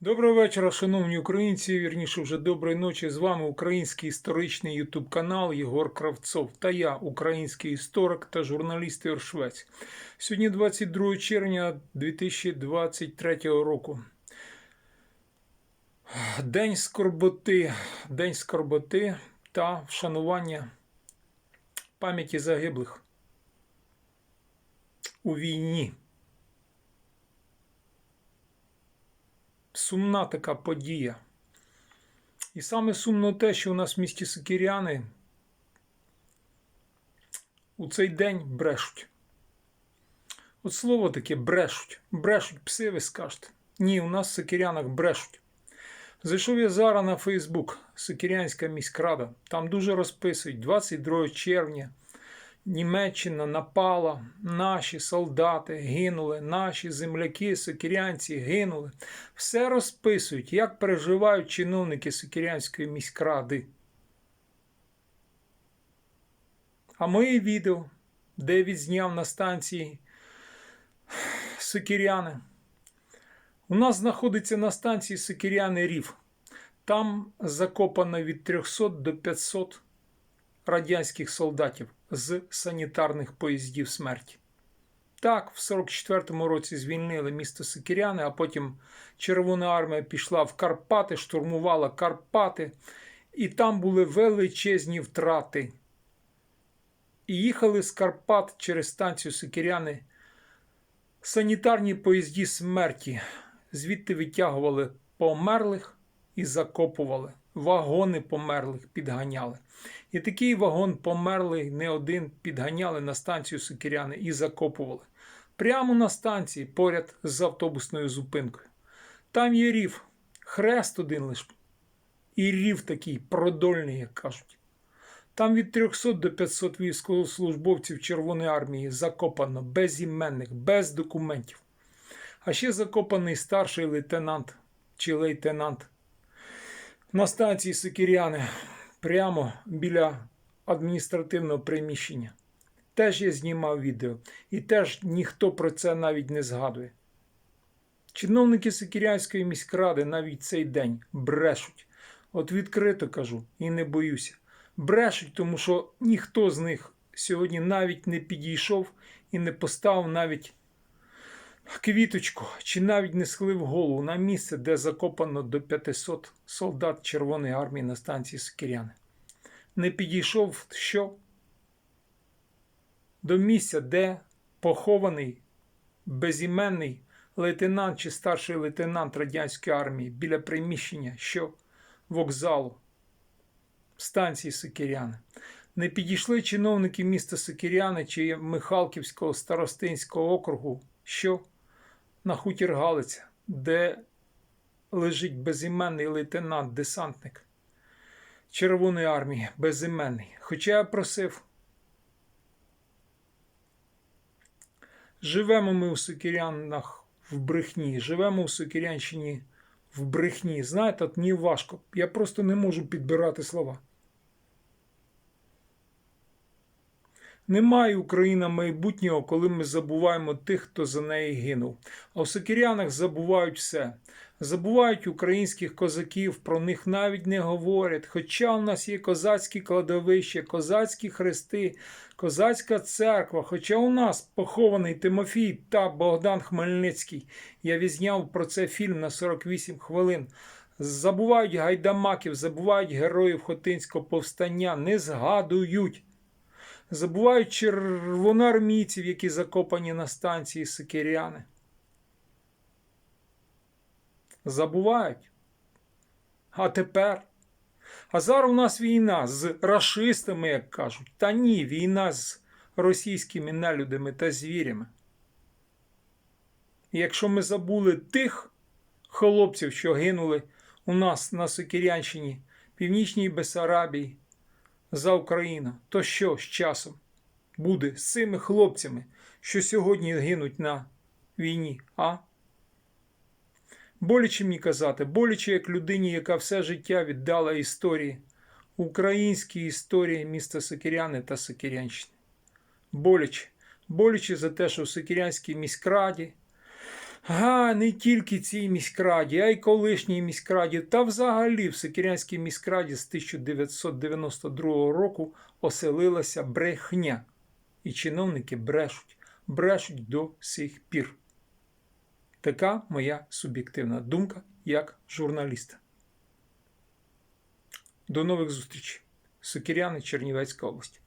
Доброго вечора, шановні українці. Вірніше, вже доброї ночі. З вами український історичний ютуб канал Єгор Кравцов та я, український історик та журналіст Ігор Швець. Сьогодні 22 червня 2023 року. День скорботи, День скорботи та вшанування пам'яті загиблих у війні. Сумна така подія. І саме сумно те, що у нас в місті Сокиряни у цей день брешуть. От слово таке брешуть. Брешуть пси, ви скажете. Ні, у нас в Сокирянах брешуть. Зайшов я зараз на Фейсбук, Сокирянська міськрада. Там дуже розписують 22 червня. Німеччина напала, наші солдати гинули, наші земляки, сокирянці гинули. Все розписують, як переживають чиновники Сокирянської міськради. А моє відео, де відзняв на станції Сокиряни. У нас знаходиться на станції Сокиряни Рів. Там закопано від 300 до 500 радянських солдатів з санітарних поїздів смерті. Так, в 44-му році звільнили місто Сикіряни, а потім Червона армія пішла в Карпати, штурмувала Карпати, і там були величезні втрати. І їхали з Карпат через станцію Сикіряни санітарні поїзді смерті. Звідти витягували померлих і закопували. Вагони померлих підганяли. І такий вагон померлий не один підганяли на станцію Сокиряни і закопували. Прямо на станції, поряд з автобусною зупинкою. Там є рів, хрест один лише. І рів такий продольний, як кажуть. Там від 300 до 500 військовослужбовців Червоної армії закопано без іменних, без документів. А ще закопаний старший лейтенант чи лейтенант на станції Сокиряни прямо біля адміністративного приміщення. Теж я знімав відео, і теж ніхто про це навіть не згадує. Чиновники Сокирянської міськради навіть цей день брешуть. От відкрито кажу і не боюся. Брешуть, тому що ніхто з них сьогодні навіть не підійшов і не поставив навіть квіточку, чи навіть не схилив голову на місце, де закопано до 500 солдат Червоної армії на станції Сокиряни. Не підійшов що? До місця, де похований безіменний лейтенант чи старший лейтенант радянської армії біля приміщення, що вокзалу станції Сокиряни. Не підійшли чиновники міста Сокиряни чи Михалківського старостинського округу, що на хутір Галиця, де лежить безіменний лейтенант-десантник Червоної армії, безіменний. Хоча я просив. Живемо ми у Сокирянах в брехні, живемо у Сокирянщині в брехні. Знаєте, от мені важко. Я просто не можу підбирати слова. Немає Україна майбутнього, коли ми забуваємо тих, хто за неї гинув. А в Сокирянах забувають все. Забувають українських козаків, про них навіть не говорять. Хоча у нас є козацькі кладовища, козацькі хрести, козацька церква. Хоча у нас похований Тимофій та Богдан Хмельницький. Я відзняв про це фільм на 48 хвилин. Забувають гайдамаків, забувають героїв Хотинського повстання, не згадують. Забувають червоноармійців, які закопані на станції Сикиряни. Забувають. А тепер. А зараз у нас війна з расистами, як кажуть. Та ні, війна з російськими нелюдами та звірями. І якщо ми забули тих хлопців, що гинули у нас на Сокирянщині, Північній Бесарабії, за Україну, то що з часом буде з цими хлопцями, що сьогодні гинуть на війні? а? Боляче мені казати, боляче як людині, яка все життя віддала історії, українській історії міста Сокиряни та Сокирянщини. Боляче. Боляче за те, що в Сокирянській міськраді А не тільки цій міськраді, а й колишній міськраді, та взагалі в Сокирянській міськраді з 1992 року оселилася брехня. І чиновники брешуть, брешуть до сих пір. Така моя суб'єктивна думка як журналіста. До нових зустрічей. Сокиряни, Чернівецька область.